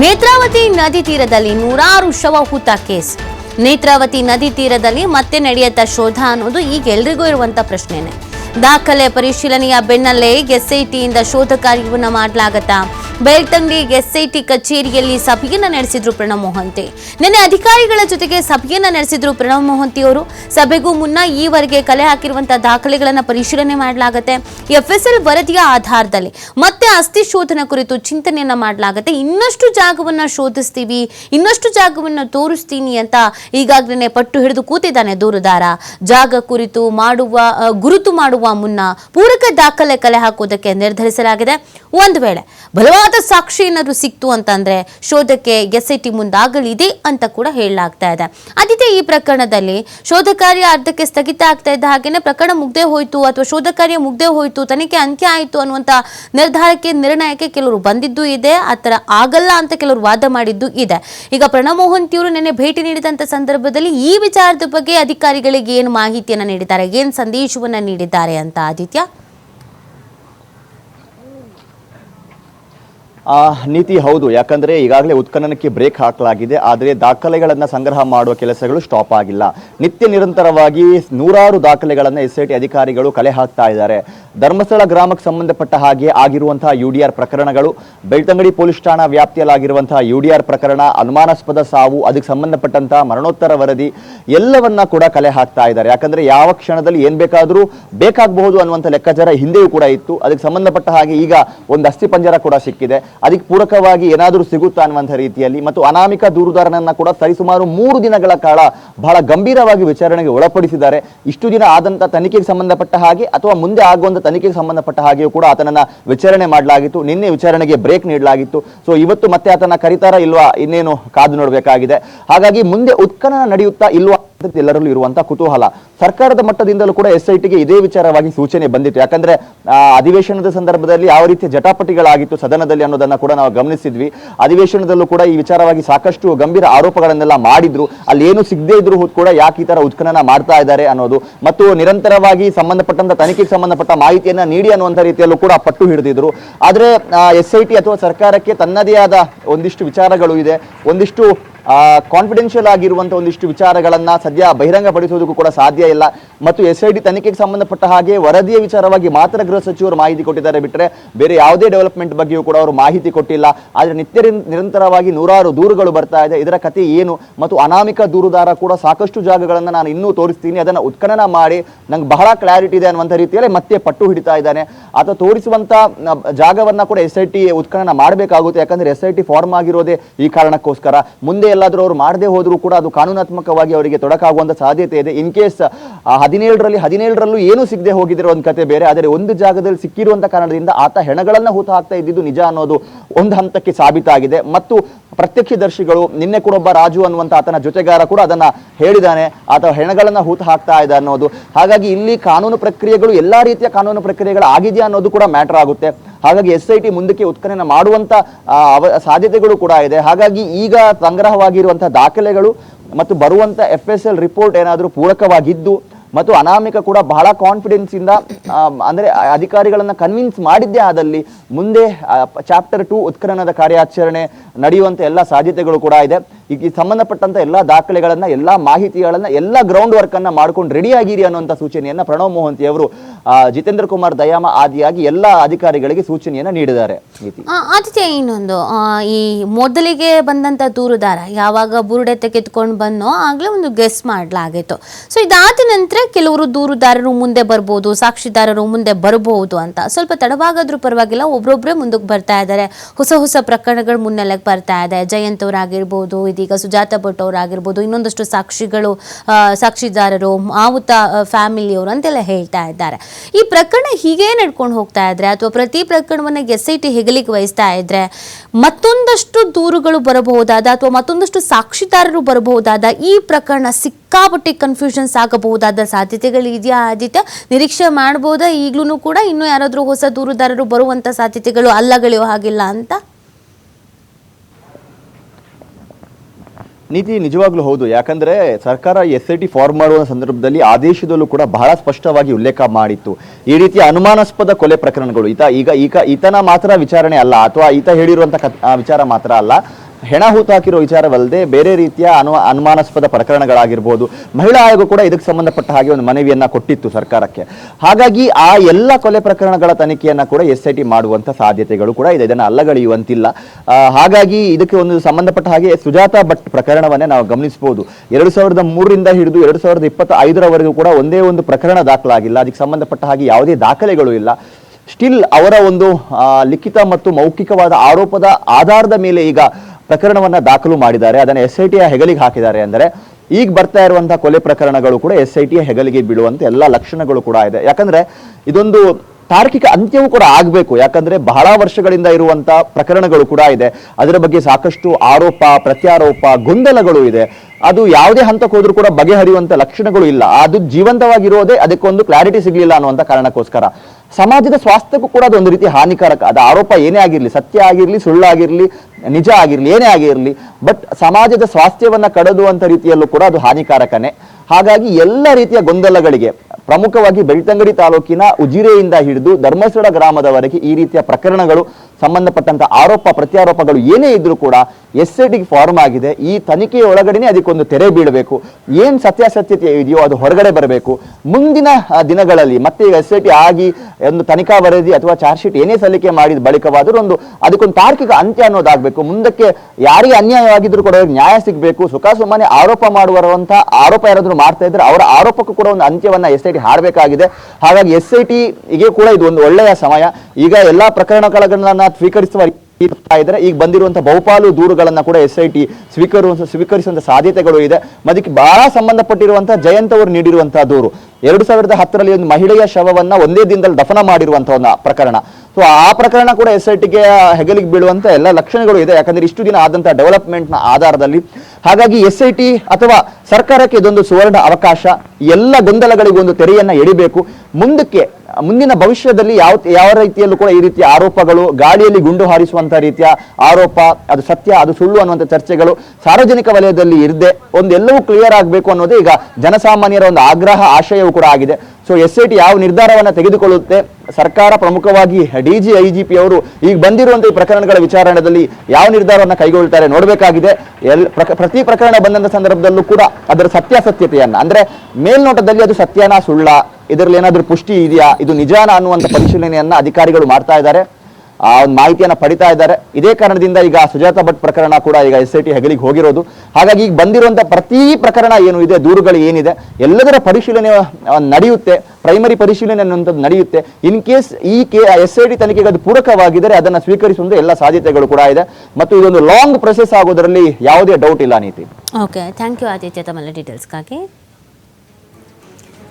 ನೇತ್ರಾವತಿ ನದಿ ತೀರದಲ್ಲಿ ನೂರಾರು ಶವ ಹೂತ ಕೇಸ್. ನೇತ್ರಾವತಿ ನದಿ ತೀರದಲ್ಲಿ ಮತ್ತೆ ನಡೆಯತ್ತ ಶೋಧ ಅನ್ನೋದು ಈಗ ಎಲ್ರಿಗೂ ಇರುವಂತ ಪ್ರಶ್ನೆನೆ. ದಾಖಲೆ ಪರಿಶೀಲನೆಯ ಬೆನ್ನಲ್ಲೇ ಎಸ್ಐಟಿಯಿಂದ ಶೋಧ ಕಾರ್ಯವನ್ನು ಮಾಡಲಾಗತ್ತಾ ಬೆಳ್ತಂಗಡಿ ಎಸ್ಐಟಿ ಕಚೇರಿಯಲ್ಲಿ ಸಭೆಯನ್ನ ನಡೆಸಿದ್ರು ಪ್ರಣವ್ ಮೊಹಂತಿ. ನಿನ್ನೆ ಅಧಿಕಾರಿಗಳ ಜೊತೆಗೆ ಸಭೆಯನ್ನ ನಡೆಸಿದ್ರು ಪ್ರಣವ್ ಮೊಹಂತಿ ಅವರು. ಸಭೆಗೂ ಮುನ್ನ ಈವರೆಗೆ ಕಲೆ ಹಾಕಿರುವಂತಹ ದಾಖಲೆಗಳನ್ನು ಪರಿಶೀಲನೆ ಮಾಡಲಾಗುತ್ತೆ. ಎಫ್ಎಸ್ಎಲ್ ವರದಿಯ ಆಧಾರದಲ್ಲಿ ಮತ್ತೆ ಅಸ್ಥಿ ಶೋಧನೆ ಕುರಿತು ಚಿಂತನೆಯನ್ನ ಮಾಡಲಾಗುತ್ತೆ. ಇನ್ನಷ್ಟು ಜಾಗವನ್ನ ಶೋಧಿಸ್ತೀವಿ, ಇನ್ನಷ್ಟು ಜಾಗವನ್ನ ತೋರಿಸ್ತೀನಿ ಅಂತ ಈಗಾಗಲೇ ಪಟ್ಟು ಹಿಡಿದು ಕೂತಿದ್ದಾನೆ ದೂರುದಾರ. ಜಾಗ ಕುರಿತು ಮಾಡುವ ಗುರುತು ಮಾಡುವ ಮುನ್ನ ಪೂರಕ ದಾಖಲೆ ಕಲೆ ಹಾಕುವುದಕ್ಕೆ ನಿರ್ಧರಿಸಲಾಗಿದೆ. ಒಂದು ವೇಳೆ ಬಲವಾದ ಸಾಕ್ಷಿ ಏನಾದ್ರು ಸಿಕ್ತು ಅಂತಂದ್ರೆ ಶೋಧಕ್ಕೆ ಎಸ್ ಐ ಟಿ ಮುಂದಾಗಲಿದೆ ಅಂತ ಕೂಡ ಹೇಳಲಾಗ್ತಾ ಇದೆ. ಆದಿತ್ಯ ಈ ಪ್ರಕರಣದಲ್ಲಿ ಶೋಧ ಕಾರ್ಯ ಅರ್ಧಕ್ಕೆ ಸ್ಥಗಿತ ಆಗ್ತಾ ಇದ್ದ ಹಾಗೇನೆ ಪ್ರಕರಣ ಮುಗ್ದೇ ಹೋಯ್ತು ಅಥವಾ ಶೋಧ ಕಾರ್ಯ ಮುಗ್ದೇ ಹೋಯ್ತು, ತನಿಖೆ ಅಂತ್ಯ ಆಯಿತು ಅನ್ನುವಂತ ನಿರ್ಧಾರಕ್ಕೆ, ನಿರ್ಣಯಕ್ಕೆ ಕೆಲವರು ಬಂದಿದ್ದು ಇದೆ, ಆ ಥರ ಆಗಲ್ಲ ಅಂತ ಕೆಲವರು ವಾದ ಮಾಡಿದ್ದು ಇದೆ. ಈಗ ಪ್ರಣವ್ ಮೋಹಂತಿಯವರು ನಿನ್ನೆ ಭೇಟಿ ನೀಡಿದಂತ ಸಂದರ್ಭದಲ್ಲಿ ಈ ವಿಚಾರದ ಬಗ್ಗೆ ಅಧಿಕಾರಿಗಳಿಗೆ ಏನು ಮಾಹಿತಿಯನ್ನ ನೀಡಿದ್ದಾರೆ, ಏನು ಸಂದೇಶವನ್ನ ನೀಡಿದ್ದಾರೆ ಅಂತ ಆದಿತ್ಯ? ನೀತಿ ಹೌದು, ಯಾಕಂದರೆ ಈಗಾಗಲೇ ಉತ್ಖನನಕ್ಕೆ ಬ್ರೇಕ್ ಹಾಕಲಾಗಿದೆ, ಆದರೆ ದಾಖಲೆಗಳನ್ನು ಸಂಗ್ರಹ ಮಾಡುವ ಕೆಲಸಗಳು ಸ್ಟಾಪ್ ಆಗಿಲ್ಲ. ನಿತ್ಯ ನಿರಂತರವಾಗಿ ನೂರಾರು ದಾಖಲೆಗಳನ್ನು ಎಸ್ ಐ ಟಿ ಅಧಿಕಾರಿಗಳು ಕಲೆ ಹಾಕ್ತಾ ಇದ್ದಾರೆ. ಧರ್ಮಸ್ಥಳ ಗ್ರಾಮಕ್ಕೆ ಸಂಬಂಧಪಟ್ಟ ಹಾಗೆ ಆಗಿರುವಂತಹ ಯು ಡಿ ಆರ್ ಪ್ರಕರಣಗಳು, ಬೆಳ್ತಂಗಡಿ ಪೊಲೀಸ್ ಠಾಣಾ ವ್ಯಾಪ್ತಿಯಲ್ಲಾಗಿರುವಂತಹ ಯು ಡಿ ಆರ್ ಪ್ರಕರಣ, ಅನುಮಾನಾಸ್ಪದ ಸಾವು, ಅದಕ್ಕೆ ಸಂಬಂಧಪಟ್ಟಂತಹ ಮರಣೋತ್ತರ ವರದಿ, ಎಲ್ಲವನ್ನ ಕೂಡ ಕಲೆ ಹಾಕ್ತಾ ಇದ್ದಾರೆ. ಯಾಕಂದ್ರೆ ಯಾವ ಕ್ಷಣದಲ್ಲಿ ಏನು ಬೇಕಾದರೂ ಬೇಕಾಗಬಹುದು ಅನ್ನುವಂಥ ಲೆಕ್ಕಾಚಾರ ಹಿಂದೆಯೂ ಕೂಡ ಇತ್ತು. ಅದಕ್ಕೆ ಸಂಬಂಧಪಟ್ಟ ಹಾಗೆ ಈಗ ಒಂದು ಅಸ್ಥಿ ಪಂಜರ ಕೂಡ ಸಿಕ್ಕಿದೆ. ಅದಕ್ಕೆ ಪೂರಕವಾಗಿ ಏನಾದರೂ ಸಿಗುತ್ತಾ ಅನ್ನುವಂಥ ರೀತಿಯಲ್ಲಿ ಮತ್ತು ಅನಾಮಿಕ ದೂರುದಾರನನ್ನ ಕೂಡ ಸರಿಸುಮಾರು ಮೂರು ದಿನಗಳ ಕಾಲ ಬಹಳ ಗಂಭೀರವಾಗಿ ವಿಚಾರಣೆಗೆ ಒಳಪಡಿಸಿದ್ದಾರೆ. ಇಷ್ಟು ದಿನ ಆದಂತ ತನಿಖೆಗೆ ಸಂಬಂಧಪಟ್ಟ ಹಾಗೆ ಅಥವಾ ಮುಂದೆ ಆಗುವಂತ ತನಿಖೆಗೆ ಸಂಬಂಧಪಟ್ಟ ಹಾಗೆಯೂ ಕೂಡ ಆತನನ್ನ ವಿಚಾರಣೆ ಮಾಡಲಾಗಿತ್ತು. ನಿನ್ನೆ ವಿಚಾರಣೆಗೆ ಬ್ರೇಕ್ ನೀಡಲಾಗಿತ್ತು. ಸೊ ಇವತ್ತು ಮತ್ತೆ ಆತನ ಕರೀತಾರ ಇಲ್ವಾ ಇನ್ನೇನು ಕಾದು ನೋಡಬೇಕಾಗಿದೆ. ಹಾಗಾಗಿ ಮುಂದೆ ಉತ್ಖನನ ನಡೆಯುತ್ತಾ ಇಲ್ವಾ ಎಲ್ಲರಲ್ಲೂ ಇರುವಂತಹ ಕುತೂಹಲ. ಸರ್ಕಾರದ ಮಟ್ಟದಿಂದಲೂ ಕೂಡ ಎಸ್ ಐ ಇದೇ ವಿಚಾರವಾಗಿ ಸೂಚನೆ ಬಂದಿತ್ತು. ಯಾಕಂದ್ರೆ ಅಧಿವೇಶನದ ಸಂದರ್ಭದಲ್ಲಿ ಯಾವ ರೀತಿಯ ಜಟಾಪಟಿಗಳಾಗಿತ್ತು ಸದನದಲ್ಲಿ ಅನ್ನೋದನ್ನ ಕೂಡ ನಾವು ಗಮನಿಸಿದ್ವಿ. ಅಧಿವೇಶನದಲ್ಲೂ ಕೂಡ ಈ ವಿಚಾರವಾಗಿ ಸಾಕಷ್ಟು ಗಂಭೀರ ಆರೋಪಗಳನ್ನೆಲ್ಲ ಮಾಡಿದ್ರು. ಅಲ್ಲಿ ಏನು ಸಿಗದೇ ಇದ್ರು ಕೂಡ ಯಾಕೆ ಈ ತರ ಉತ್ಖನನ ಮಾಡ್ತಾ ಇದ್ದಾರೆ ಅನ್ನೋದು. ಮತ್ತು ನಿರಂತರವಾಗಿ ಸಂಬಂಧಪಟ್ಟಂತ, ತನಿಖೆಗೆ ಸಂಬಂಧಪಟ್ಟ ಮಾಹಿತಿಯನ್ನ ನೀಡಿ ಅನ್ನುವಂಥ ರೀತಿಯಲ್ಲೂ ಕೂಡ ಪಟ್ಟು ಹಿಡಿದಿದ್ರು. ಆದ್ರೆ ಎಸ್ ಐ ಟಿ ಅಥವಾ ಸರ್ಕಾರಕ್ಕೆ ತನ್ನದೇ ಆದ ಒಂದಿಷ್ಟು ವಿಚಾರಗಳು ಇದೆ. ಒಂದಿಷ್ಟು ಕಾನ್ಫಿಡೆನ್ಷಿಯಲ್ ಆಗಿರುವಂಥ ಒಂದಿಷ್ಟು ವಿಚಾರಗಳನ್ನು ಸದ್ಯ ಬಹಿರಂಗಪಡಿಸುವುದಕ್ಕೂ ಕೂಡ ಸಾಧ್ಯ ಇಲ್ಲ. ಮತ್ತು ಎಸ್ ಐ ಡಿ ತನಿಖೆಗೆ ಸಂಬಂಧಪಟ್ಟ ಹಾಗೆ ವರದಿಯ ವಿಚಾರವಾಗಿ ಮಾತ್ರ ಗೃಹ ಸಚಿವರು ಮಾಹಿತಿ ಕೊಟ್ಟಿದ್ದಾರೆ ಬಿಟ್ಟರೆ ಬೇರೆ ಯಾವುದೇ ಡೆವಲಪ್ಮೆಂಟ್ ಬಗ್ಗೆಯೂ ಕೂಡ ಅವರು ಮಾಹಿತಿ ಕೊಟ್ಟಿಲ್ಲ. ಆದರೆ ನಿತ್ಯ ನಿರಂತರವಾಗಿ ನೂರಾರು ದೂರುಗಳು ಬರ್ತಾ ಇದೆ. ಇದರ ಕಥೆ ಏನು? ಮತ್ತು ಅನಾಮಿಕ ದೂರುದಾರ ಕೂಡ ಸಾಕಷ್ಟು ಜಾಗಗಳನ್ನು ನಾನು ಇನ್ನೂ ತೋರಿಸ್ತೀನಿ. ಅದನ್ನು ಉತ್ಖನನ ಮಾಡಿ ನಂಗೆ ಬಹಳ ಕ್ಲಾರಿಟಿ ಇದೆ ಅನ್ನುವಂಥ ರೀತಿಯಲ್ಲಿ ಮತ್ತೆ ಪಟ್ಟು ಹಿಡಿತಾ ಇದ್ದಾನೆ. ಆತ ತೋರಿಸುವಂಥ ಜಾಗವನ್ನ ಕೂಡ ಎಸ್ ಐ ಟಿ ಉತ್ಖನನ ಮಾಡಬೇಕಾಗುತ್ತೆ. ಯಾಕಂದರೆ ಎಸ್ ಐ ಟಿ ಫಾರ್ಮ್ ಆಗಿರೋದೇ ಈ ಕಾರಣಕ್ಕೋಸ್ಕರ. ಮುಂದೆ ಎಲ್ಲಾದರೂ ಅವರು ಮಾಡದೆ ಹೋದರೂ ಕೂಡ ಅದು ಕಾನೂನಾತ್ಮಕವಾಗಿ ಅವರಿಗೆ ತೊಡಕಾಗುವಂಥ ಸಾಧ್ಯತೆ ಇದೆ. ಇನ್ ಕೇಸ್ ಹದಿನೇಳರಲ್ಲಿ, ಹದಿನೇಳರಲ್ಲೂ ಏನೂ ಸಿಗದೆ ಹೋಗಿದ್ರೆ ಒಂದು ಕತೆ ಬೇರೆ, ಆದರೆ ಒಂದು ಜಾಗದಲ್ಲಿ ಸಿಕ್ಕಿರುವಂಥ ಕಾರಣದಿಂದ ಆತ ಹೆಣಗಳನ್ನು ಹೂತು ಹಾಕ್ತಾ ಇದ್ದಿದ್ದು ನಿಜ ಅನ್ನೋದು ಒಂದು ಹಂತಕ್ಕೆ ಸಾಬೀತಾಗಿದೆ. ಮತ್ತು ಪ್ರತ್ಯಕ್ಷದರ್ಶಿಗಳು, ನಿನ್ನೆ ಕೂಡ ಒಬ್ಬ ರಾಜು ಅನ್ನುವಂಥ ಆತನ ಜೊತೆಗಾರ ಕೂಡ ಅದನ್ನು ಹೇಳಿದಾನೆ ಆತ ಹೆಣಗಳನ್ನು ಹೂತು ಹಾಕ್ತಾ ಇದೆ ಅನ್ನೋದು. ಹಾಗಾಗಿ ಇಲ್ಲಿ ಕಾನೂನು ಪ್ರಕ್ರಿಯೆಗಳು, ಎಲ್ಲ ರೀತಿಯ ಕಾನೂನು ಪ್ರಕ್ರಿಯೆಗಳು ಆಗಿದೆಯಾ ಅನ್ನೋದು ಕೂಡ ಮ್ಯಾಟರ್ ಆಗುತ್ತೆ. ಹಾಗಾಗಿ ಎಸ್ ಐ ಟಿ ಮುಂದಕ್ಕೆ ಉತ್ಖನನ ಮಾಡುವಂತ ಸಾಧ್ಯತೆಗಳು ಕೂಡ ಇದೆ. ಹಾಗಾಗಿ ಈಗ ಸಂಗ್ರಹವಾಗಿರುವಂತಹ ದಾಖಲೆಗಳು ಮತ್ತು ಬರುವಂತ ಎಫ್ ಎಸ್ ಎಲ್ ರಿಪೋರ್ಟ್ ಏನಾದರೂ ಪೂರಕವಾಗಿದ್ದು ಮತ್ತು ಅನಾಮಿಕ ಕೂಡ ಬಹಳ ಕಾನ್ಫಿಡೆನ್ಸ್ ಇಂದ ಅಂದ್ರೆ ಅಧಿಕಾರಿಗಳನ್ನ ಕನ್ವಿನ್ಸ್ ಮಾಡಿದ್ದೇ ಆದಲ್ಲಿ ಮುಂದೆ ಚಾಪ್ಟರ್ ಟು ಉತ್ಖನನದ ಕಾರ್ಯಾಚರಣೆ ನಡೆಯುವಂತ ಎಲ್ಲ ಸಾಧ್ಯತೆಗಳು ಕೂಡ ಇದೆ. ಈ ಸಂಬಂಧಪಟ್ಟಂತ ಎಲ್ಲ ದಾಖಲೆಗಳನ್ನ, ಎಲ್ಲ ಮಾಹಿತಿಗಳನ್ನ, ಎಲ್ಲ ಗ್ರೌಂಡ್ ವರ್ಕ್ ಅನ್ನ ಮಾಡ್ಕೊಂಡು ರೆಡಿ ಆಗಿರಿ ಅನ್ನುವಂತ ಸೂಚನೆಯನ್ನ ಪ್ರಣವ್ ಮೋಹಂತಿ ಅವರು ಜಿತೇಂದ್ರ ಕುಮಾರ್ ದಯಾಮ ಆದಿಯಾಗಿ ಎಲ್ಲ ಅಧಿಕಾರಿಗಳಿಗೆ ಸೂಚನೆಯನ್ನ ನೀಡಿದ್ದಾರೆ. ಆದಿತ್ಯ, ಇನ್ನೊಂದು ಈ ಮೊದಲಿಗೆ ಬಂದಂತ ದೂರುದಾರ ಯಾವಾಗ ಬುರುಡೆ ತೆಗೆದುಕೊಂಡು ಬಂದೋ ಆಗ್ಲೇ ಒಂದು ಗೆಸ್ ಮಾಡಲಾಗಿತ್ತು. ಸೊ ಇದಾದ ನಂತರ ಕೆಲವರು ದೂರುದಾರರು ಮುಂದೆ ಬರ್ಬೋದು, ಸಾಕ್ಷಿದಾರರು ಮುಂದೆ ಬರಬಹುದು ಅಂತ. ಸ್ವಲ್ಪ ತಡವಾಗಾದ್ರೂ ಪರವಾಗಿಲ್ಲ, ಒಬ್ರೊಬ್ರೆ ಮುಂದಕ್ಕೆ ಬರ್ತಾ ಇದ್ದಾರೆ. ಹೊಸ ಹೊಸ ಪ್ರಕರಣಗಳು ಮುನ್ನೆಲೆಗೆ ಬರ್ತಾ ಇದೆ. ಜಯಂತ್ ಅವರಾಗಿರ್ಬೋದು, ಇದೀಗ ಸುಜಾತ ಭಟ್ ಅವರಾಗಿರ್ಬೋದು, ಇನ್ನೊಂದಷ್ಟು ಸಾಕ್ಷಿಗಳು ಸಾಕ್ಷಿದಾರರು ಮಾವುತ ಫ್ಯಾಮಿಲಿಯವರು ಅಂತೆಲ್ಲ ಹೇಳ್ತಾ ಇದ್ದಾರೆ. ಈ ಪ್ರಕರಣ ಹೀಗೆ ನಡ್ಕೊಂಡು ಹೋಗ್ತಾ ಇದ್ರೆ, ಅಥವಾ ಪ್ರತಿ ಪ್ರಕರಣವನ್ನ ಎಸ್ ಐ ಟಿ ಹೆಗಲಿಗೆ ವಹಿಸ್ತಾ ಇದ್ರೆ, ಮತ್ತೊಂದಷ್ಟು ದೂರುಗಳು ಬರಬಹುದಾದ, ಅಥವಾ ಮತ್ತೊಂದಷ್ಟು ಸಾಕ್ಷಿದಾರರು ಬರಬಹುದಾದ ಈ ಪ್ರಕರಣ ಸಿಕ್ಕಾಪಟ್ಟೆ ಕನ್ಫ್ಯೂಷನ್ಸ್ ಆಗಬಹುದಾದ ಸಾಧ್ಯತೆಗಳು ಇದೆಯಾ ಆದಿತ್ಯ? ನಿರೀಕ್ಷೆ ಮಾಡಬಹುದಾ ಈಗಲೂ ಕೂಡ ಇನ್ನೂ ಯಾರಾದರೂ ಹೊಸ ದೂರುದಾರರು ಬರುವಂತ ಸಾಧ್ಯತೆಗಳು ಅಲ್ಲಗಳೆಯೋ ಹಾಗಿಲ್ಲ ಅಂತ? ನೀತಿ ನಿಜವಾಗ್ಲೂ ಹೌದು. ಯಾಕಂದ್ರೆ ಸರ್ಕಾರ ಎಸ್ ಐ ಟಿ ಫಾರ್ಮ್ ಮಾಡುವ ಸಂದರ್ಭದಲ್ಲಿ ಆದೇಶದಲ್ಲೂ ಕೂಡ ಬಹಳ ಸ್ಪಷ್ಟವಾಗಿ ಉಲ್ಲೇಖ ಮಾಡಿತ್ತು. ಈ ರೀತಿಯ ಅನುಮಾನಾಸ್ಪದ ಕೊಲೆ ಪ್ರಕರಣಗಳು. ಈತ ಈಗ ಈಗ ಈತನ ಮಾತ್ರ ವಿಚಾರಣೆ ಅಲ್ಲ, ಅಥವಾ ಈತ ಹೇಳಿರುವಂತಹ ವಿಚಾರ ಮಾತ್ರ ಅಲ್ಲ. ಹೆಣ ಹೂತಾಕಿರೋ ವಿಚಾರವಲ್ಲದೆ ಬೇರೆ ರೀತಿಯ ಅನು ಅನುಮಾನಾಸ್ಪದ ಪ್ರಕರಣಗಳಾಗಿರ್ಬೋದು. ಮಹಿಳಾ ಆಯೋಗ ಕೂಡ ಇದಕ್ಕೆ ಸಂಬಂಧಪಟ್ಟ ಹಾಗೆ ಒಂದು ಮನವಿಯನ್ನು ಕೊಟ್ಟಿತ್ತು ಸರ್ಕಾರಕ್ಕೆ. ಹಾಗಾಗಿ ಆ ಎಲ್ಲ ಕೊಲೆ ಪ್ರಕರಣಗಳ ತನಿಖೆಯನ್ನು ಕೂಡ ಎಸ್ ಐ ಟಿ ಮಾಡುವಂಥ ಸಾಧ್ಯತೆಗಳು ಕೂಡ ಇದೆ. ಇದನ್ನು ಅಲ್ಲಗಳೆಯುವಂತಿಲ್ಲ. ಹಾಗಾಗಿ ಇದಕ್ಕೆ ಒಂದು ಸಂಬಂಧಪಟ್ಟ ಹಾಗೆ ಸುಜಾತಾ ಭಟ್ ಪ್ರಕರಣವನ್ನೇ ನಾವು ಗಮನಿಸಬಹುದು. ಎರಡು ಸಾವಿರದ ಮೂರರಿಂದ ಹಿಡಿದು ಎರಡು ಸಾವಿರದ ಇಪ್ಪತ್ತ ಐದರವರೆಗೂ ಕೂಡ ಒಂದೇ ಒಂದು ಪ್ರಕರಣ ದಾಖಲಾಗಿಲ್ಲ. ಅದಕ್ಕೆ ಸಂಬಂಧಪಟ್ಟ ಹಾಗೆ ಯಾವುದೇ ದಾಖಲೆಗಳು ಇಲ್ಲ. ಸ್ಟಿಲ್ ಅವರ ಒಂದು ಲಿಖಿತ ಮತ್ತು ಮೌಖಿಕವಾದ ಆರೋಪದ ಆಧಾರದ ಮೇಲೆ ಈಗ ಪ್ರಕರಣವನ್ನ ದಾಖಲು ಮಾಡಿದ್ದಾರೆ. ಅದನ್ನು ಎಸ್ ಐ ಟಿಯ ಹೆಗಲಿಗೆ ಹಾಕಿದ್ದಾರೆ ಅಂದರೆ, ಈಗ ಬರ್ತಾ ಇರುವಂತಹ ಕೊಲೆ ಪ್ರಕರಣಗಳು ಕೂಡ ಎಸ್ ಐ ಟಿಯ ಹೆಗಲಿಗೆ ಬೀಳುವಂತ ಎಲ್ಲ ಲಕ್ಷಣಗಳು ಕೂಡ ಇದೆ. ಯಾಕಂದ್ರೆ ಇದೊಂದು ತಾರ್ಕಿಕ ಅಂತ್ಯವೂ ಕೂಡ ಆಗಬೇಕು. ಯಾಕಂದ್ರೆ ಬಹಳ ವರ್ಷಗಳಿಂದ ಇರುವಂತ ಪ್ರಕರಣಗಳು ಕೂಡ ಇದೆ. ಅದರ ಬಗ್ಗೆ ಸಾಕಷ್ಟು ಆರೋಪ, ಪ್ರತ್ಯಾರೋಪ, ಗೊಂದಲಗಳು ಇದೆ. ಅದು ಯಾವುದೇ ಹಂತಕ್ಕೆ ಹೋದ್ರೂ ಕೂಡ ಬಗೆಹರಿಯುವಂತ ಲಕ್ಷಣಗಳು ಇಲ್ಲ. ಅದು ಜೀವಂತವಾಗಿರೋದೇ ಅದಕ್ಕೊಂದು ಕ್ಲಾರಿಟಿ ಸಿಗಲಿಲ್ಲ ಅನ್ನುವಂತ ಕಾರಣಕ್ಕೋಸ್ಕರ. ಸಮಾಜದ ಸ್ವಾಸ್ಥ್ಯಕ್ಕೂ ಕೂಡ ಅದು ಒಂದು ರೀತಿ ಹಾನಿಕಾರಕ. ಅದು ಆರೋಪ ಏನೇ ಆಗಿರಲಿ, ಸತ್ಯ ಆಗಿರಲಿ, ಸುಳ್ಳಾಗಿರಲಿ, ನಿಜ ಆಗಿರಲಿ, ಏನೇ ಆಗಿರಲಿ, ಬಟ್ ಸಮಾಜದ ಸ್ವಾಸ್ಥ್ಯವನ್ನ ಕಡದುವಂತ ರೀತಿಯಲ್ಲೂ ಕೂಡ ಅದು ಹಾನಿಕಾರಕನೇ. ಹಾಗಾಗಿ ಎಲ್ಲ ರೀತಿಯ ಗೊಂದಲಗಳಿಗೆ ಪ್ರಮುಖವಾಗಿ ಬೆಳ್ತಂಗಡಿ ತಾಲೂಕಿನ ಉಜಿರೆಯಿಂದ ಹಿಡಿದು ಧರ್ಮಸ್ಥಳ ಗ್ರಾಮದವರೆಗೆ ಈ ರೀತಿಯ ಪ್ರಕರಣಗಳು ಸಂಬಂಧಪಟ್ಟಂತ ಆರೋಪ ಪ್ರತ್ಯಾರೋಪಗಳು ಏನೇ ಇದ್ರೂ ಕೂಡ ಎಸ್ ಐ ಟಿಗೆ ಫಾರ್ಮ್ ಆಗಿದೆ, ಈ ತನಿಖೆಯ ಒಳಗಡೆನೆ ಅದಕ್ಕೊಂದು ತೆರೆ ಬೀಳಬೇಕು. ಏನು ಸತ್ಯಾಸತ್ಯತೆ ಇದೆಯೋ ಅದು ಹೊರಗಡೆ ಬರಬೇಕು. ಮುಂದಿನ ದಿನಗಳಲ್ಲಿ ಮತ್ತೆ ಎಸ್ ಐ ಟಿ ಆಗಿ ಒಂದು ತನಿಖಾ ವರದಿ ಅಥವಾ ಚಾರ್ಜ್ ಶೀಟ್ ಏನೇ ಸಲ್ಲಿಕೆ ಮಾಡಿದ ಬಳಿಕವಾದರೂ ಒಂದು ಅದಕ್ಕೊಂದು ತಾರ್ಕಿಕ ಅಂತ್ಯ ಅನ್ನೋದಾಗಬೇಕು. ಮುಂದಕ್ಕೆ ಯಾರಿಗೆ ಅನ್ಯಾಯವಾಗಿದ್ರು ಕೂಡ ನ್ಯಾಯ ಸಿಗಬೇಕು. ಸುಖ ಸುಮ್ಮನೆ ಆರೋಪ ಮಾಡುವಂಥ ಆರೋಪ ಯಾರಾದರೂ ಮಾಡ್ತಾ ಇದ್ದರೆ ಅವರ ಆರೋಪಕ್ಕೂ ಕೂಡ ಒಂದು ಅಂತ್ಯವನ್ನು ಎಸ್ ಐ ಟಿ ಹಾಡಬೇಕಾಗಿದೆ. ಹಾಗಾಗಿ ಎಸ್ ಐ ಟಿಗೆ ಕೂಡ ಇದು ಒಂದು ಒಳ್ಳೆಯ ಸಮಯ. ಈಗ ಎಲ್ಲ ಪ್ರಕರಣಗಳನ್ನ ಸ್ವೀಕರಿಸುವ ಇರ್ತಾ ಇದ್ರೆ ಈಗ ಬಂದಿರುವಂತಹ ಬಹುಪಾಲು ದೂರುಗಳನ್ನ ಕೂಡ ಎಸ್ ಐ ಟಿ ಸ್ವೀಕರಿಸುವ ಸ್ವೀಕರಿಸುವಂತ ಸಾಧ್ಯತೆಗಳು ಇದೆ. ಅದಕ್ಕೆ ಬಹಳ ಸಂಬಂಧಪಟ್ಟಿರುವಂತಹ ಜಯಂತ್ ಅವರು ನೀಡಿರುವಂತಹ ದೂರು. ಎರಡು ಸಾವಿರದ ಹತ್ತರಲ್ಲಿ ಒಂದು ಮಹಿಳೆಯ ಶವವನ್ನ ಒಂದೇ ದಿನದಲ್ಲಿ ದಫನ ಮಾಡಿರುವಂತಹ ಒಂದು ಪ್ರಕರಣ. ಸೊ ಆ ಪ್ರಕರಣ ಕೂಡ ಎಸ್ ಐ ಟಿಗೆ ಹೆಗಲಿಗೆ ಬೀಳುವಂತ ಎಲ್ಲ ಲಕ್ಷಣಗಳು ಇದೆ. ಯಾಕಂದ್ರೆ ಇಷ್ಟು ದಿನ ಆದಂತಹ ಡೆವಲಪ್ಮೆಂಟ್ನ ಆಧಾರದಲ್ಲಿ. ಹಾಗಾಗಿ ಎಸ್ ಐ ಟಿ ಅಥವಾ ಸರ್ಕಾರಕ್ಕೆ ಇದೊಂದು ಸುವರ್ಣ ಅವಕಾಶ. ಎಲ್ಲ ಗೊಂದಲಗಳಿಗೂ ಒಂದು ತೆರೆಯನ್ನ ಎಳಿಬೇಕು. ಮುಂದಕ್ಕೆ ಮುಂದಿನ ಭವಿಷ್ಯದಲ್ಲಿ ಯಾವ ಯಾವ ರೀತಿಯಲ್ಲೂ ಕೂಡ ಈ ರೀತಿಯ ಆರೋಪಗಳು ಗಾಳಿಯಲ್ಲಿ ಗುಂಡು ಹಾರಿಸುವಂತಹ ರೀತಿಯ ಆರೋಪ, ಅದು ಸತ್ಯ, ಅದು ಸುಳ್ಳು ಅನ್ನುವಂಥ ಚರ್ಚೆಗಳು ಸಾರ್ವಜನಿಕ ವಲಯದಲ್ಲಿ ಇರದೆ ಒಂದೆಲ್ಲವೂ ಕ್ಲಿಯರ್ ಆಗಬೇಕು ಅನ್ನೋದು ಈಗ ಜನಸಾಮಾನ್ಯರ ಒಂದು ಆಗ್ರಹ, ಆಶಯವೂ ಕೂಡ ಆಗಿದೆ. ಸೊ ಎಸ್ ಐ ಟಿ ಯಾವ ನಿರ್ಧಾರವನ್ನು ತೆಗೆದುಕೊಳ್ಳುತ್ತೆ? ಸರ್ಕಾರ ಪ್ರಮುಖವಾಗಿ D G, I G P ಅವರು ಈಗ ಬಂದಿರುವಂಥ ಈ ಪ್ರಕರಣಗಳ ವಿಚಾರಣೆಯಲ್ಲಿ ಯಾವ ನಿರ್ಧಾರವನ್ನು ಕೈಗೊಳ್ತಾರೆ ನೋಡಬೇಕಾಗಿದೆ. ಎಲ್ ಪ್ರತಿ ಪ್ರಕರಣ ಬಂದಂಥ ಸಂದರ್ಭದಲ್ಲೂ ಕೂಡ ಅದರ ಸತ್ಯಾಸತ್ಯತೆಯನ್ನು, ಅಂದ್ರೆ ಮೇಲ್ನೋಟದಲ್ಲಿ ಅದು ಸತ್ಯನಾ ಸುಳ್ಳ? ಇದರಲ್ಲಿ ಏನಾದರೂ ಪುಷ್ಟಿ ಇದೆಯಾ? ಇದು ನಿಜಾನ ಅನ್ನುವಂಥ ಪರಿಶೀಲನೆಯನ್ನ ಅಧಿಕಾರಿಗಳು ಮಾಡ್ತಾ ಇದ್ದಾರೆ. ಆ ಒಂದು ಮಾಹಿತಿಯನ್ನ ಪಡಿತಾ ಇದ್ದಾರೆ. ಇದೇ ಕಾರಣದಿಂದ ಈಗ ಸುಜಾತ ಭಟ್ ಪ್ರಕರಣ ಕೂಡ ಈಗ ಎಸ್ ಐ ಟಿ ಹೆಗಲಿಗೆ ಹೋಗಿರೋದು. ಹಾಗಾಗಿ ಈಗ ಬಂದಿರುವಂಥ ಪ್ರತಿ ಪ್ರಕರಣ ಏನು ಇದೆ, ದೂರುಗಳು ಏನಿದೆ, ಎಲ್ಲದರ ಪರಿಶೀಲನೆ ನಡೆಯುತ್ತೆ. ಪ್ರೈಮರಿ ಪರಿಶೀಲನೆ ಅನ್ನುವಂಥದ್ದು ನಡೆಯುತ್ತೆ. ಇನ್ ಕೇಸ್ ಈ ಕೆ, ಎಸ್ ಐ ಟಿ ತನಿಖೆಗೆ ಅದು ಪೂರಕವಾಗಿದ್ದರೆ ಅದನ್ನ ಸ್ವೀಕರಿಸುವಂಥ ಎಲ್ಲ ಸಾಧ್ಯತೆಗಳು ಕೂಡ ಇದೆ. ಮತ್ತು ಇದೊಂದು ಲಾಂಗ್ ಪ್ರೊಸೆಸ್ ಆಗೋದರಲ್ಲಿ ಯಾವುದೇ ಡೌಟ್ ಇಲ್ಲ ನೀತಿ. ಓಕೆ ಥ್ಯಾಂಕ್ ಯು ಆದಿತ್ಯ, ತಮ್ಮೆಲ್ಲ ಡೀಟೇಲ್ಸ್ಗಾಗಿ